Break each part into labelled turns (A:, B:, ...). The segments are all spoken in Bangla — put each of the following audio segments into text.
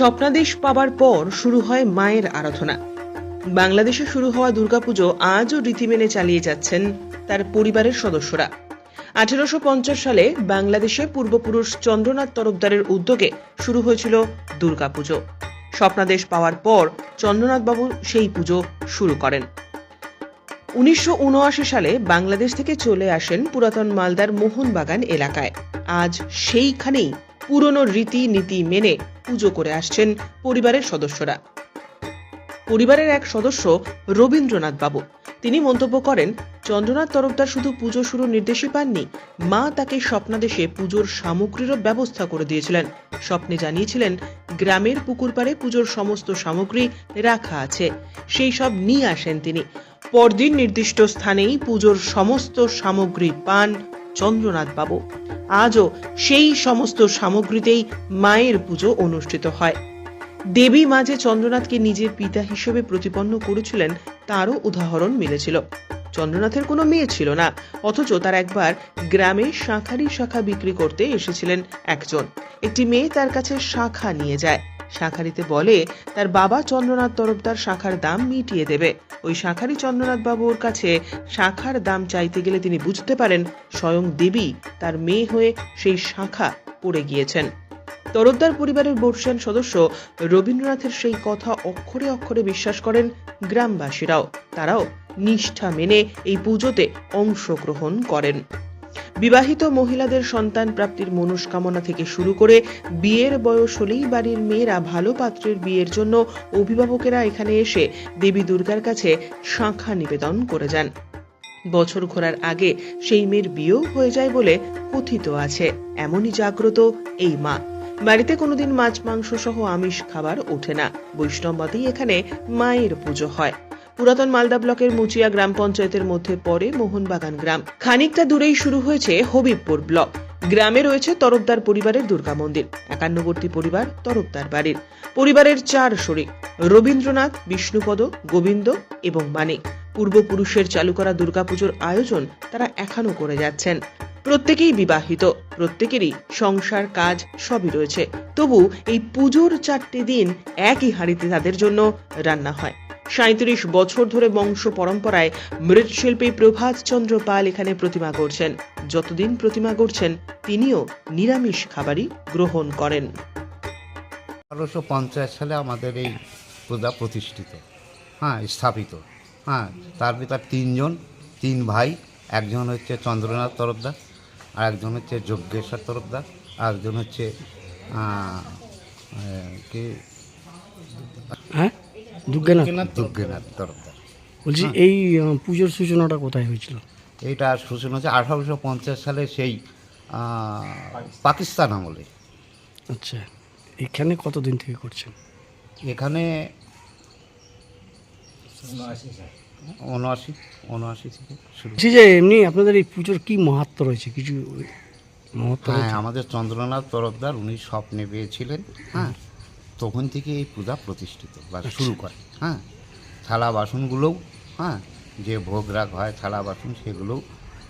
A: স্বপ্নাদেশ পাবার পর শুরু হয় মায়ের আরাধনা। বাংলাদেশে শুরু হওয়া দুর্গাপুজো আজও রীতি মেনে চালিয়ে যাচ্ছেন তার পরিবারের সদস্যরা। আঠেরোশো সালে বাংলাদেশে পূর্বপুরুষ চন্দ্রনাথ তরফদারের উদ্যোগে শুরু হয়েছিল দুর্গাপুজো। স্বপ্নাদেশ পাওয়ার পর চন্দ্রনাথবাবু সেই পুজো শুরু করেন। উনিশশো উনআশি সালে বাংলাদেশ থেকে চলে আসেন পুরাতন মালদার মোহনবাগান এলাকায়। আজ সেইখানেই পুরনো রীতি নীতি মেনে পুজো করে আসছেন পরিবারের সদস্যরা। পরিবারের এক সদস্য রবীন্দ্রনাথ বাবু। তিনি মন্তব্য করেন, চন্দ্রনাথ তরফদার শুধু পুজো শুরুর নির্দেশই পাননি, মা তাকে স্বপ্নাদেশে পুজোর সামগ্রীরও ব্যবস্থা করে দিয়েছিলেন। স্বপ্নে জানিয়েছিলেন, গ্রামের পুকুর পাড়ে পুজোর সমস্ত সামগ্রী রাখা আছে, সেই সব নিয়ে আসেন তিনি। পরদিন নির্দিষ্ট স্থানেই পুজোর সমস্ত সামগ্রী পান চন্দ্রনাথ বাবু আজও সেই সমস্ত সামগ্রীতেই মায়ের পুজো অনুষ্ঠিত হয়। দেবী মা যে চন্দ্রনাথকে নিজের পিতা হিসেবে প্রতিপন্ন করেছিলেন, তারও উদাহরণ মিলেছিল। চন্দ্রনাথের কোনো মেয়ে ছিল না, অথচ তার একবার গ্রামে শাঁখারি শাখা বিক্রি করতে এসেছিলেন একজন। একটি মেয়ে তার কাছে শাখা নিয়ে যায়। শাঁখারিতে বলে, তার বাবা চন্দ্রনাথ তরফদার শাখার দাম মিটিয়ে দেবে। ওই শাঁখারি চন্দ্রনাথ বাবুর কাছে শাখার দাম চাইতে গেলে তিনি বুঝতে পারেন স্বয়ং দেবী তার মেয়ে হয়ে সেই শাখা পড়ে গিয়েছেন। তরফদার পরিবারের বর্ষিয়ান সদস্য রবীন্দ্রনাথের সেই কথা অক্ষরে অক্ষরে বিশ্বাস করেন গ্রামবাসীরাও। তারাও নিষ্ঠা মেনে এই পুজোতে অংশগ্রহণ করেন। বিবাহিত মহিলাদের সন্তান প্রাপ্তির মনস্কামনা থেকে শুরু করে বিয়ের বয়স হলেই বাড়ির মেয়েরা ভালো পাত্রের বিয়ের জন্য অভিভাবকেরা এখানে এসে দেবী দুর্গার কাছে শাঁখা নিবেদন করে যান। বছর ঘোরার আগে সেই মেয়ের বিয়েও হয়ে যায় বলে কথিত আছে। এমনই জাগ্রত এই মা। বাড়িতে কোনোদিন মাছ, মাংস সহ আমিষ খাবার ওঠে না। বৈষ্ণব মতেই এখানে মায়ের পুজো হয়। পুরাতন মালদা ব্লকের মুচিয়া গ্রাম পঞ্চায়েতের মধ্যে পড়ে মোহনবাগান গ্রাম। খানিকটা দূরেই শুরু হয়েছে হবিবপুর ব্লক। গ্রামে রয়েছে তরফদার পরিবারের দুর্গা মন্দির, একান্নবর্তী পরিবার, তরফদার বাড়ির। পরিবারের চার শরিক, রবীন্দ্রনাথ, বিষ্ণুপদ, গোবিন্দ এবং মানিক। পূর্বপুরুষের চালু করা দুর্গাপুজোর আয়োজন তারা এখনও করে যাচ্ছেন। প্রত্যেকেই বিবাহিত, প্রত্যেকেরই সংসার, কাজ সবই রয়েছে। তবু এই পুজোর চারটি দিন একই হাঁড়িতে তাদের জন্য রান্না হয়। সাঁত্রিশ বছর ধরে বংশ পরম্পরায় মৃৎশিল্পী প্রভাত চন্দ্র পাল এখানে প্রতিমা করছেন যতদিন প্রতিমা করছেন তিনিও নিরামিষ খাবারই গ্রহণ করেন।
B: আঠারোশো পঞ্চাশ সালে আমাদের এই পূজা প্রতিষ্ঠিত হ্যাঁ স্থাপিত হ্যাঁ তার ভিতর তিনজন তিন ভাই একজন হচ্ছে চন্দ্রনাথ তরফদার আর একজন হচ্ছে যজ্ঞেশ্বর তরফদার আর একজন হচ্ছে কি?
C: হ্যাঁ? দুর্গানাথ
B: যজ্ঞনাথ তরফদার
C: বলছি এই আহ, পুজোর সূচনাটা কোথায় হয়েছিল?
B: এইটা সূচনা হচ্ছে আঠারোশো পঞ্চাশ সালে সেই আহ, পাকিস্তান আমলে।
C: আচ্ছা এখানে কতদিন থেকে করছেন?
B: এখানে উনআশি উনআশি থেকে শুরু।
C: বলছি যে এমনি আপনাদের এই পুজোর কি মাহাত্ম রয়েছে? কিছু মহত্ব
B: হ্যাঁ আমাদের চন্দ্রনাথ তরফদার উনি স্বপ্নে পেয়েছিলেন। হ্যাঁ তখন থেকে এই পূজা প্রতিষ্ঠিত বা শুরু করে হ্যাঁ। থালা বাসনগুলোও হ্যাঁ যে ভোগ রাগ হয় থালা বাসন সেগুলোও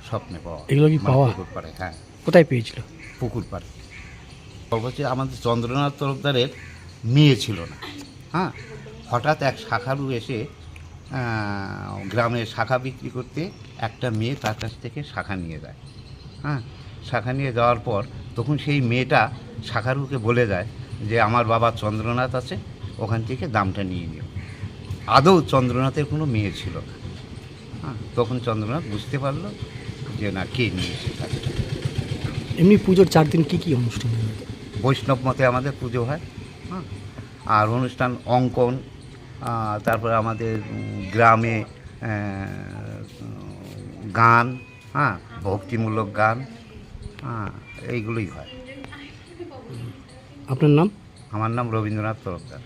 B: স্বপ্নে পাওয়া
C: এগুলো কি
B: মানে
C: পাওয়া?
B: পুকুর পাড়ে হ্যাঁ।
C: কোথায় পেয়েছিল?
B: পুকুর পাড়ে। হচ্ছে আমাদের চন্দ্রনাথ তরফদারের মেয়ে ছিল না হ্যাঁ। হঠাৎ এক শাখারু এসে গ্রামে শাখা বিক্রি করতে একটা মেয়ে তার কাছ থেকে শাখা নিয়ে যায় হ্যাঁ। শাখা নিয়ে যাওয়ার পর তখন সেই মেয়েটা শাখারুকে বলে যায় যে আমার বাবা চন্দ্রনাথ আছে ওখান থেকে দামটা নিয়ে নিও। আদৌ চন্দ্রনাথের কোনো মেয়ে ছিল না। হ্যাঁ তখন চন্দ্রনাথ বুঝতে পারল যে না কে নিয়েছে কাজটা।
C: এমনি পুজোর চার দিন কী কী অনুষ্ঠান হয়?
B: বৈষ্ণব মতে আমাদের পুজো হয় হ্যাঁ। আর অনুষ্ঠান অঙ্কন তারপরে আমাদের গ্রামে গান হ্যাঁ ভক্তিমূলক গান হ্যাঁ এইগুলোই হয়।
C: আপনার নাম?
B: আমার নাম রবীন্দ্রনাথ তরফদার।